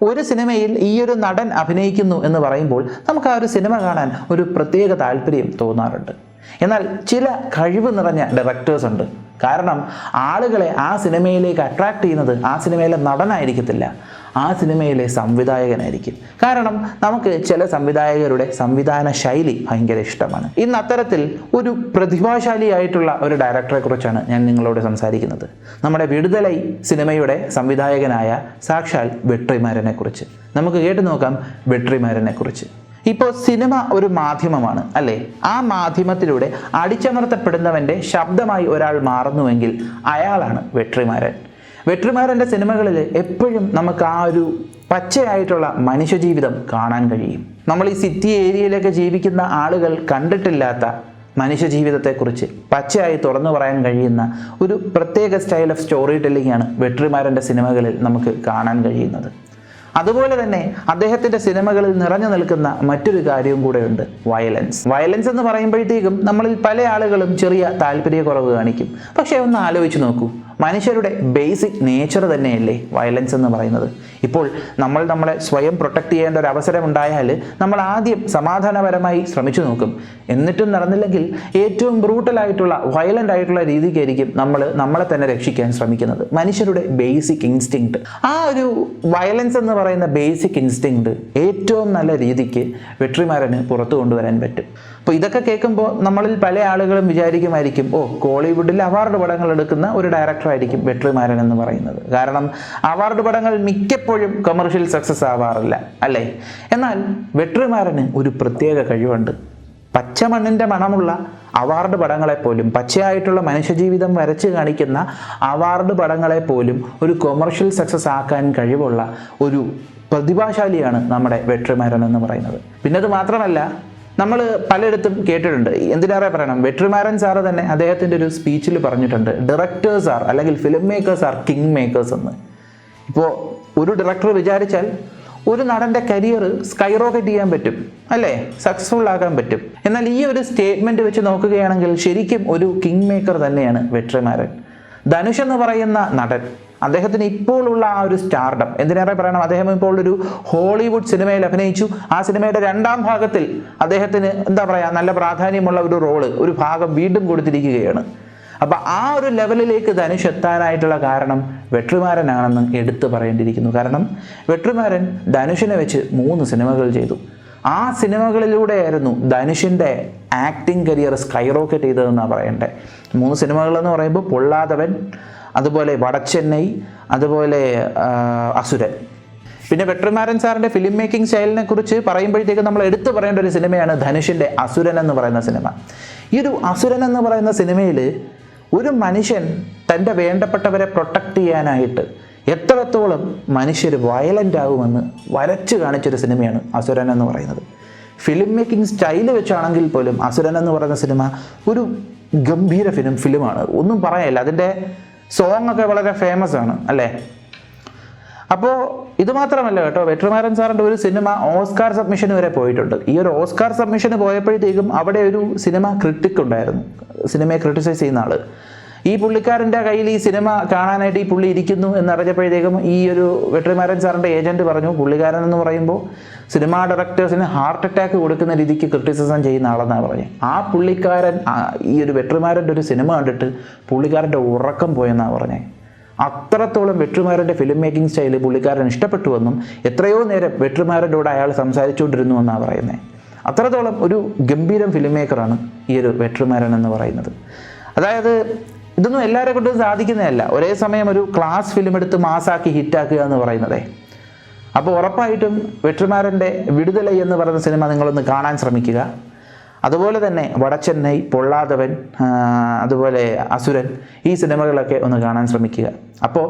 ഒരു സിനിമയിൽ ഈ ഒരു നടൻ അഭിനയിക്കുന്നു എന്ന് പറയുമ്പോൾ നമുക്ക് ആ ഒരു സിനിമ കാണാൻ ഒരു പ്രത്യേക താല്പര്യം തോന്നാറുണ്ട്. എന്നാൽ ചില കഴിവ് നിറഞ്ഞ ഡയറക്ടേഴ്സ് ഉണ്ട്. കാരണം ആളുകളെ ആ സിനിമയിലേക്ക് അട്രാക്ട് ചെയ്യുന്നത് ആ സിനിമയിലെ നടനായിരിക്കത്തില്ല. ആ സിനിമയിലെ സംവിധായകനായിരിക്കും. കാരണം നമുക്ക് ചില സംവിധായകരുടെ സംവിധാന ശൈലി ഭയങ്കര ഇഷ്ടമാണ്. ഇന്ന് അത്തരത്തിൽ ഒരു പ്രതിഭാശാലിയായിട്ടുള്ള ഒരു ഡയറക്ടറെ കുറിച്ചാണ് ഞാൻ നിങ്ങളോട് സംസാരിക്കുന്നത്. നമ്മുടെ വിടുതലൈ സിനിമയുടെ സംവിധായകനായ സാക്ഷാൽ വെട്രിമാരനെ കുറിച്ച്. നമുക്ക് കേട്ടു നോക്കാം വെട്രിമാരനെ കുറിച്ച്. ഇപ്പോൾ സിനിമ ഒരു മാധ്യമമാണ് അല്ലേ? ആ മാധ്യമത്തിലൂടെ അടിച്ചമർത്തപ്പെടുന്നവന്റെ ശബ്ദമായി ഒരാൾ മാറുന്നുവെങ്കിൽ അയാളാണ് വെട്രിമാരൻ. വെട്രിമാരന്റെ സിനിമകളിൽ എപ്പോഴും നമുക്ക് ആ ഒരു പച്ചയായിട്ടുള്ള മനുഷ്യജീവിതം കാണാൻ കഴിയും. നമ്മൾ ഈ സിറ്റി ഏരിയയിലൊക്കെ ജീവിക്കുന്ന ആളുകൾ കണ്ടിട്ടില്ലാത്ത മനുഷ്യജീവിതത്തെക്കുറിച്ച് പച്ചയായി തുറന്നു പറയാൻ കഴിയുന്ന ഒരു പ്രത്യേക സ്റ്റൈൽ ഓഫ് സ്റ്റോറി ടെല്ലിംഗാണ് ആണ് വെട്രിമാരന്റെ സിനിമകളിൽ നമുക്ക് കാണാൻ കഴിയുന്നത്. അതുപോലെ തന്നെ അദ്ദേഹത്തിന്റെ സിനിമകളിൽ നിറഞ്ഞു നിൽക്കുന്ന മറ്റൊരു കാര്യവും കൂടെയുണ്ട് വയലൻസ്. വയലൻസ് എന്ന് പറയുമ്പോഴത്തേക്കും നമ്മളിൽ പല ആളുകളും ചെറിയ താല്പര്യക്കുറവ് കാണിക്കും. പക്ഷേ ഒന്ന് ആലോചിച്ച് നോക്കൂ. മനുഷ്യരുടെ ബേസിക് നേച്ചർ തന്നെയല്ലേ വയലൻസ് എന്ന് പറയുന്നത്. ഇപ്പോൾ നമ്മൾ നമ്മളെ സ്വയം പ്രൊട്ടക്റ്റ് ചെയ്യേണ്ട ഒരു അവസരം ഉണ്ടായാൽ നമ്മൾ ആദ്യം സമാധാനപരമായി ശ്രമിച്ചു നോക്കും. എന്നിട്ടും നടന്നില്ലെങ്കിൽ ഏറ്റവും ബ്രൂട്ടലായിട്ടുള്ള വയലന്റ് ആയിട്ടുള്ള രീതിക്കായിരിക്കും നമ്മൾ നമ്മളെ തന്നെ രക്ഷിക്കാൻ ശ്രമിക്കുന്നത്. മനുഷ്യരുടെ ബേസിക് ഇൻസ്റ്റിങ്ക്റ്റ് ആ ഒരു വയലൻസ് എന്ന് പറയുന്ന ബേസിക് ഇൻസ്റ്റിങ്ക്റ്റ് ഏറ്റവും നല്ല രീതിക്ക് വെട്രിമാരന് പുറത്തു കൊണ്ടുവരാൻ പറ്റും. അപ്പോൾ ഇതൊക്കെ കേൾക്കുമ്പോൾ നമ്മളിൽ പല ആളുകളും വിചാരിക്കുമായിരിക്കും ഓ കോളിവുഡിൽ അവാർഡ് പടങ്ങൾ എടുക്കുന്ന ഒരു ഡയറക്ടറായിരിക്കും വെട്രിമാരൻ എന്ന് പറയുന്നത്. കാരണം അവാർഡ് പടങ്ങൾ മിക്കപ്പോഴും കൊമേഴ്ഷ്യൽ സക്സസ് ആവാറില്ല അല്ലേ? എന്നാൽ വെട്രിമാരന് ഒരു പ്രത്യേക കഴിവുണ്ട്. പച്ച പച്ചമണ്ണിന്റെ മണമുള്ള അവാർഡ് പടങ്ങളെപ്പോലും പച്ചയായിട്ടുള്ള മനുഷ്യജീവിതം വരച്ച് കാണിക്കുന്ന അവാർഡ് പടങ്ങളെപ്പോലും ഒരു കൊമേർഷ്യൽ സക്സസ് ആക്കാൻ കഴിവുള്ള ഒരു പ്രതിഭാശാലിയാണ് നമ്മുടെ വെട്രിമാരൻ എന്ന് പറയുന്നത്. പിന്നെ അത് മാത്രമല്ല നമ്മൾ പലയിടത്തും കേട്ടിട്ടുണ്ട്. എന്തിനേറെ പറയണം? വെട്രിമാരൻ സാറ് തന്നെ അദ്ദേഹത്തിന്റെ ഒരു സ്പീച്ചിൽ പറഞ്ഞിട്ടുണ്ട്. ഡയറക്ടേഴ്സ് ആർ അല്ലെങ്കിൽ film makers are king makers എന്ന്. ഇപ്പോൾ ഒരു ഡയറക്ടർ വിചാരിച്ചാൽ ഒരു നടന്റെ കരിയർ സ്കൈ റോക്കറ്റ് ചെയ്യാൻ പറ്റും അല്ലേ? സക്സസ്ഫുൾ ആകാൻ പറ്റും. എന്നാൽ ഈ ഒരു സ്റ്റേറ്റ്മെന്റ് വെച്ച് നോക്കുകയാണെങ്കിൽ ശരിക്കും ഒരു കിങ് മേക്കർ തന്നെയാണ് വെട്രിമാരൻ. ധനുഷ് എന്ന് പറയുന്ന നടൻ. അദ്ദേഹത്തിന് ഇപ്പോഴുള്ള ആ ഒരു സ്റ്റാർഡം എന്തിനേറെ പറയണം? അദ്ദേഹം ഇപ്പോൾ ഒരു ഹോളിവുഡ് സിനിമയിൽ അഭിനയിച്ചു. ആ സിനിമയുടെ രണ്ടാം ഭാഗത്തിൽ അദ്ദേഹത്തിന് എന്താ പറയുക നല്ല പ്രാധാന്യമുള്ള ഒരു റോൾ ഒരു ഭാഗം വീണ്ടും കൊടുത്തിരിക്കുകയാണ്. അപ്പം ആ ഒരു ലെവലിലേക്ക് ധനുഷ് എത്താനായിട്ടുള്ള കാരണം വെട്രിമാരനാണെന്ന് എടുത്തു പറയേണ്ടിയിരിക്കുന്നു. കാരണം വെട്രിമാരൻ ധനുഷിനെ വെച്ച് മൂന്ന് സിനിമകൾ ചെയ്തു. ആ സിനിമകളിലൂടെയായിരുന്നു ധനുഷിന്റെ ആക്ടിങ് കരിയർ സ്കൈ റോക്കറ്റ് ചെയ്തതെന്നാണ് പറയണ്ടേ. മൂന്ന് സിനിമകളെന്ന് പറയുമ്പോൾ പൊള്ളാതവൻ അതുപോലെ വടച്ചെന്നൈ അതുപോലെ അസുരൻ. പിന്നെ വെട്രിമാരൻ സാറിന്റെ ഫിലിം മേക്കിംഗ് സ്റ്റൈലിനെ കുറിച്ച് പറയുമ്പോഴത്തേക്ക് നമ്മൾ എടുത്തു പറയേണ്ട ഒരു സിനിമയാണ് ധനുഷിന്റെ അസുരൻ എന്ന് പറയുന്ന സിനിമ. ഈ ഒരു അസുരൻ എന്ന് പറയുന്ന സിനിമയിൽ ഒരു മനുഷ്യൻ തന്റെ വേണ്ടപ്പെട്ടവരെ പ്രൊട്ടക്റ്റ് ചെയ്യാനായിട്ട് എത്രത്തോളം മനുഷ്യർ വയലന്റ് ആകുമെന്ന് വരച്ച് കാണിച്ചൊരു സിനിമയാണ് അസുരൻ എന്ന് പറയുന്നത്. ഫിലിം മേക്കിംഗ് സ്റ്റൈൽ വെച്ചാണെങ്കിൽ പോലും അസുരൻ എന്ന് പറയുന്ന സിനിമ ഒരു ഗംഭീര ഫിലിം ഫിലിമാണ് ഒന്നും പറയാനില്ല. അതിന്റെ സോങ് ഒക്കെ വളരെ ഫേമസ് ആണ് അല്ലേ? അപ്പോൾ ഇത് മാത്രമല്ല കേട്ടോ വെട്രിമാരൻ സാറിന്റെ ഒരു സിനിമ ഓസ്കാർ സബ്മിഷന് വരെ പോയിട്ടുണ്ട്. ഈ ഒരു ഓസ്കാർ സബ്മിഷന് പോയപ്പോഴത്തേക്കും അവിടെ ഒരു സിനിമ ക്രിട്ടിക് ഉണ്ടായിരുന്നു. സിനിമയെ ക്രിട്ടിസൈസ് ചെയ്യുന്ന ആൾ. ഈ പുള്ളിക്കാരന്റെ കയ്യിൽ ഈ സിനിമ കാണാനായിട്ട് ഈ പുള്ളി ഇരിക്കുന്നു എന്നറിഞ്ഞപ്പോഴത്തേക്കും ഈ ഒരു വെട്ടിമാരൻ സാറിന്റെ ഏജന്റ് പറഞ്ഞു പുള്ളിക്കാരൻ എന്ന് പറയുമ്പോൾ സിനിമാ ഡയറക്ടേഴ്സിന് ഹാർട്ട് അറ്റാക്ക് കൊടുക്കുന്ന രീതിക്ക് ക്രിറ്റിസിസം ചെയ്യുന്ന ആളെന്നാണ് പറഞ്ഞത് ആ പുള്ളിക്കാരൻ ഈ ഒരു വെട്ടിമാരന്റെ ഒരു സിനിമ കണ്ടിട്ട് പുള്ളിക്കാരന്റെ ഉറക്കം പോയെന്നാണ് പറഞ്ഞത് അത്രത്തോളം വെട്രിമാരന്റെ ഫിലിം മേക്കിംഗ് സ്റ്റൈൽ പുള്ളിക്കാരൻ ഇഷ്ടപ്പെട്ടുവെന്നും എത്രയോ നേരം വെട്രിമാരന്റെ കൂടെ അയാൾ സംസാരിച്ചുകൊണ്ടിരുന്നു എന്നാണ് പറയുന്നത് അത്രത്തോളം ഒരു ഗംഭീരം ഫിലിം മേക്കറാണ് ഈ ഒരു വെട്രിമാരൻ എന്ന് പറയുന്നത്. അതായത് ഇതൊന്നും എല്ലാവരെ കൊണ്ടും സാധിക്കുന്നതല്ല. ഒരേ സമയം ഒരു ക്ലാസ് ഫിലിം എടുത്ത് മാസാക്കി ഹിറ്റാക്കുക എന്ന് പറയുന്നത്. അപ്പോൾ ഉറപ്പായിട്ടും വെട്രിമാരന്റെ വിടുതലൈ എന്ന് പറയുന്ന സിനിമ നിങ്ങളൊന്ന് കാണാൻ ശ്രമിക്കുക. അതുപോലെ തന്നെ വടച്ചെന്നൈ പൊള്ളാതവൻ അതുപോലെ അസുരൻ ഈ സിനിമകളൊക്കെ ഒന്ന് കാണാൻ ശ്രമിക്കുക. അപ്പോൾ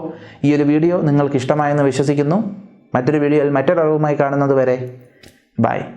ഈ ഒരു വീഡിയോ നിങ്ങൾക്ക് ഇഷ്ടമായെന്ന് വിശ്വസിക്കുന്നു. മറ്റൊരു വീഡിയോയിൽ മറ്റൊരറിവുമായി കാണുന്നത് വരെ ബൈ